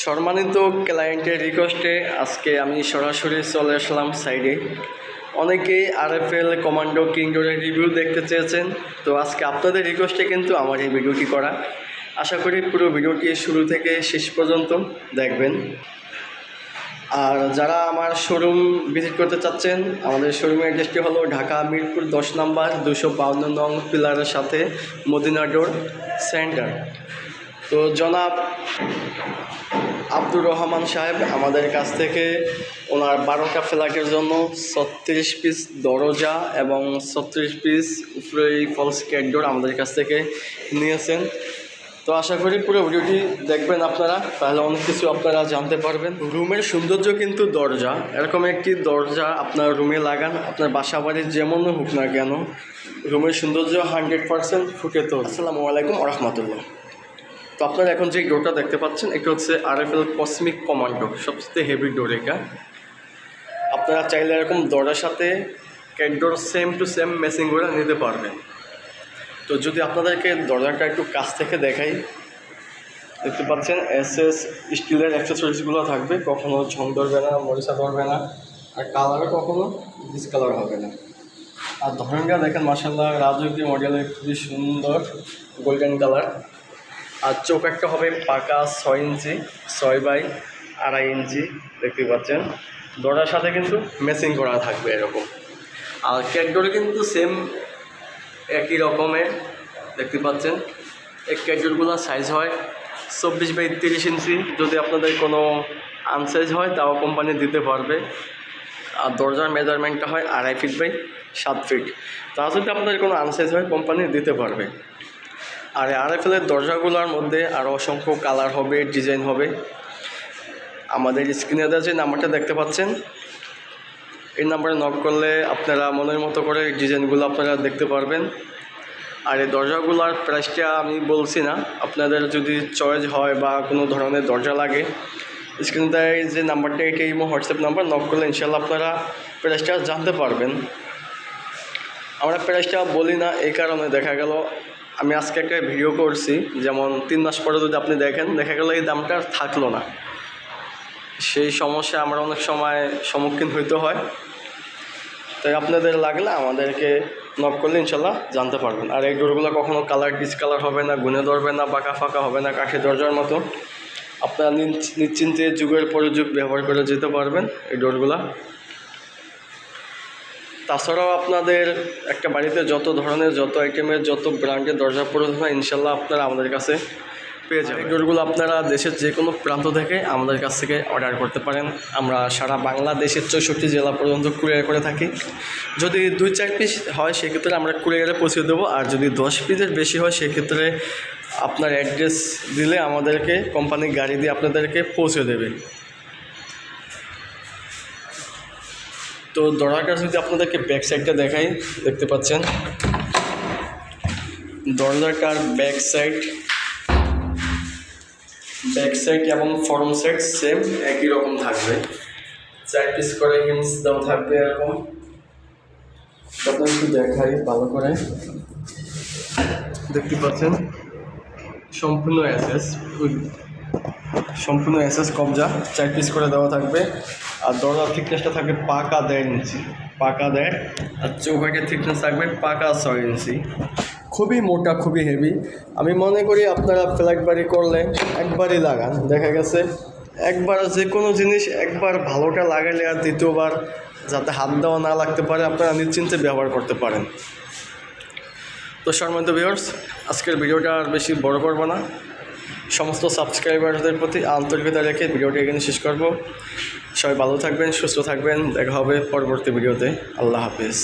সম্মানিত ক্লায়েন্টের রিকোয়েস্টে আজকে আমি সরাসরি চলে আসলাম সাইডে অনেকেই আরএফএল কমান্ডো কিংডোরের রিভিউ দেখতে চেয়েছেন, তো আজকে আপনাদের রিকোয়েস্টে কিন্তু আমার এই ভিডিওটি করা। আশা করি পুরো ভিডিওটি শুরু থেকে শেষ পর্যন্ত দেখবেন। আর যারা আমার শোরুম ভিজিট করতে চাচ্ছেন, আমাদের শোরুমের অ্যাড্রেসটি হলো ঢাকা মিরপুর দশ নম্বর দুশো বাউন্ন নং পিলারের সাথে মদিনা ডোর সেন্টার তো জনাব আব্দুর রহমান সাহেব আমাদের কাছ থেকে ওনার বারোটা ফ্ল্যাটের জন্য ছত্রিশ পিস দরজা এবং ছত্রিশ পিস উপরে এই ফলস ক্যাডোর আমাদের কাছ থেকে নিয়েছেন। তো আশা করি পুরো ভিডিওটি দেখবেন আপনারা, তাহলে অনেক কিছু আপনারা জানতে পারবেন। রুমের সৌন্দর্য কিন্তু দরজা, এরকম একটি দরজা আপনার রুমে লাগান, আপনার বাসা বাড়ির যেমন হোক না কেন, রুমের সৌন্দর্য হান্ড্রেড পার্সেন্ট ফুটে তো আসসালামু আলাইকুম রহমতুল্লাহ। তো আপনারা এখন যে ডোরটা দেখতে পাচ্ছেন, এটা হচ্ছে আরএফএল কসমিক কমান্ডো সবচেয়ে হেভি ডোর এটা। আপনারা চাইলে এরকম দরজার সাথে ক্যাডোর সেম টু সেম মেসিং করে নিতে পারবেন। তো যদি আপনাদেরকে দরজাটা একটু কাছ থেকে দেখাই, দেখতে পাচ্ছেন এস এস স্টিলের অ্যাক্সেসরিজগুলো থাকবে, কখনো ঝং ধরবে না, মরিচা ধরবে না, আর কালারও কখনো ডিসকালার হবে না। আর ধরনটা দেখেন মাসাল্লাহ রাজকীয় মডেলের খুবই সুন্দর গোল্ডেন কালার আর চোখ একটা হবে পাকা ছয় ইঞ্চি, ছয় বাই আড়াই ইঞ্চি দেখতে পাচ্ছেন। দরজার সাথে কিন্তু ম্যাচিং করা থাকবে এরকম। আর ক্যাটডোরে কিন্তু সেম একই রকমের, দেখতে পাচ্ছেন। এই ক্যাটডোরগুলো সাইজ হয় চব্বিশ বাই তিরিশ ইঞ্চি। যদি আপনাদের কোনো আনসাইজ হয়, তাও কোম্পানি দিতে পারবে। আর দরজার মেজারমেন্টটা হয় আড়াই ফিট বাই সাত ফিট তা যদি আপনাদের কোনো আনসাইজ হয় কোম্পানি দিতে পারবে। আর আরএফএলের দরজাগুলোর মধ্যে আরও অসংখ্য কালার হবে, ডিজাইন হবে। আমাদের স্ক্রিনে যে নাম্বারটা দেখতে পাচ্ছেন, এই নাম্বারে নক করলে আপনারা মনের মতো করে ডিজাইনগুলো আপনারা দেখতে পারবেন। আর এই দরজাগুলোর প্রাইসটা আমি বলছি না, আপনাদের যদি চয়েস হয় বা কোনো ধরনের দরজা লাগে স্ক্রিনে যে নাম্বারটা এটাই হোয়াটসঅ্যাপ নাম্বার নক করলে ইনশাল্লাহ আপনারা প্রাইসটা জানতে পারবেন। আমরা প্রাইসটা বলি না, এই কারণে দেখা গেল আমি আজকে একটা ভিডিও করছি, যেমন তিন মাস পরে যদি আপনি দেখেন, দেখা গেল এই দামটা আর থাকল না। সেই সমস্যা আমরা অনেক সময় সম্মুখীন হইতে হয়। তাই আপনাদের লাগলে আমাদেরকে নক করলে ইনশাল্লাহ জানতে পারবেন। আর এই ডোরগুলো কখনো কালার ডিসকালার হবে না, গুনে ধরবে না বাঁকা ফাঁকা হবে না কাঠের দরজার মতো। আপনারা নিশ্চিন্তে যুগের পরে যুগ ব্যবহার করে যেতে পারবেন এই ডোরগুলা তাছাড়াও আপনাদের একটা বাড়িতে যত ধরনের যত আইটেমের যত ব্র্যান্ডের দরজা প্রয়োজন হয় ইনশাল্লাহ আপনারা আমাদের কাছে পেয়ে যাবেন। ডোরগুলো আপনারা দেশের যে কোনো প্রান্ত থেকে আমাদের কাছ থেকে অর্ডার করতে পারেন। আমরা সারা বাংলাদেশের চৌষট্টি জেলা পর্যন্ত কুরিয়ার করে থাকি। যদি দুই চার পিস হয় সেক্ষেত্রে আমরা কুরিয়ারে পৌঁছে দেবো। আর যদি দশ পিসের বেশি হয় সেক্ষেত্রে আপনার অ্যাড্রেস দিলে আমাদেরকে কোম্পানির গাড়ি দিয়ে আপনাদেরকে পৌঁছে দেবে। তো দরজাটা যদি আপনাদেরকে ব্যাক সাইডটা দেখাই, দেখতে পাচ্ছেন। দরজাটার ব্যাক সাইড ব্যাক সাইড এবং ফ্রন্ট সাইড সেম একই রকম থাকবে। চার পিস করে হিমস দেওয়া থাকবে এরকম। আপনার একটু দেখাই ভালো করে। দেখতে পাচ্ছেন? সম্পূর্ণ অ্যাসেস সম্পূর্ণ এসএস কবজা চার পিস করে দেওয়া থাকবে। আর দরজার থিকনেসটা থাকবে পাকা দেড় ইঞ্চি, পাকা দেড়, আর চৌকাঠের থিকনেস থাকবে পাকা ছয় ইঞ্চি। খুবই মোটা, খুবই হেভি আমি মনে করি আপনারা ফ্ল্যাট বাড়ি করলে একবারই লাগান, দেখা গেছে। একবার যে কোনো জিনিস একবার ভালোটা লাগালে আর দ্বিতীয়বার যাতে হাত দেওয়া না লাগতে পারে, আপনারা নিশ্চিন্তে ব্যবহার করতে পারেন। তো সম্মানিত ভিউয়ার্স আজকের ভিডিওটা আর বেশি বড় করব না। সমস্ত সাবস্ক্রাইবারদের প্রতি আন্তরিকতা রেখে ভিডিওটি এখানে শেষ করব। সবাই ভালো থাকবেন, সুস্থ থাকবেন। দেখা হবে পরবর্তী ভিডিওতে। আল্লাহ হাফিজ।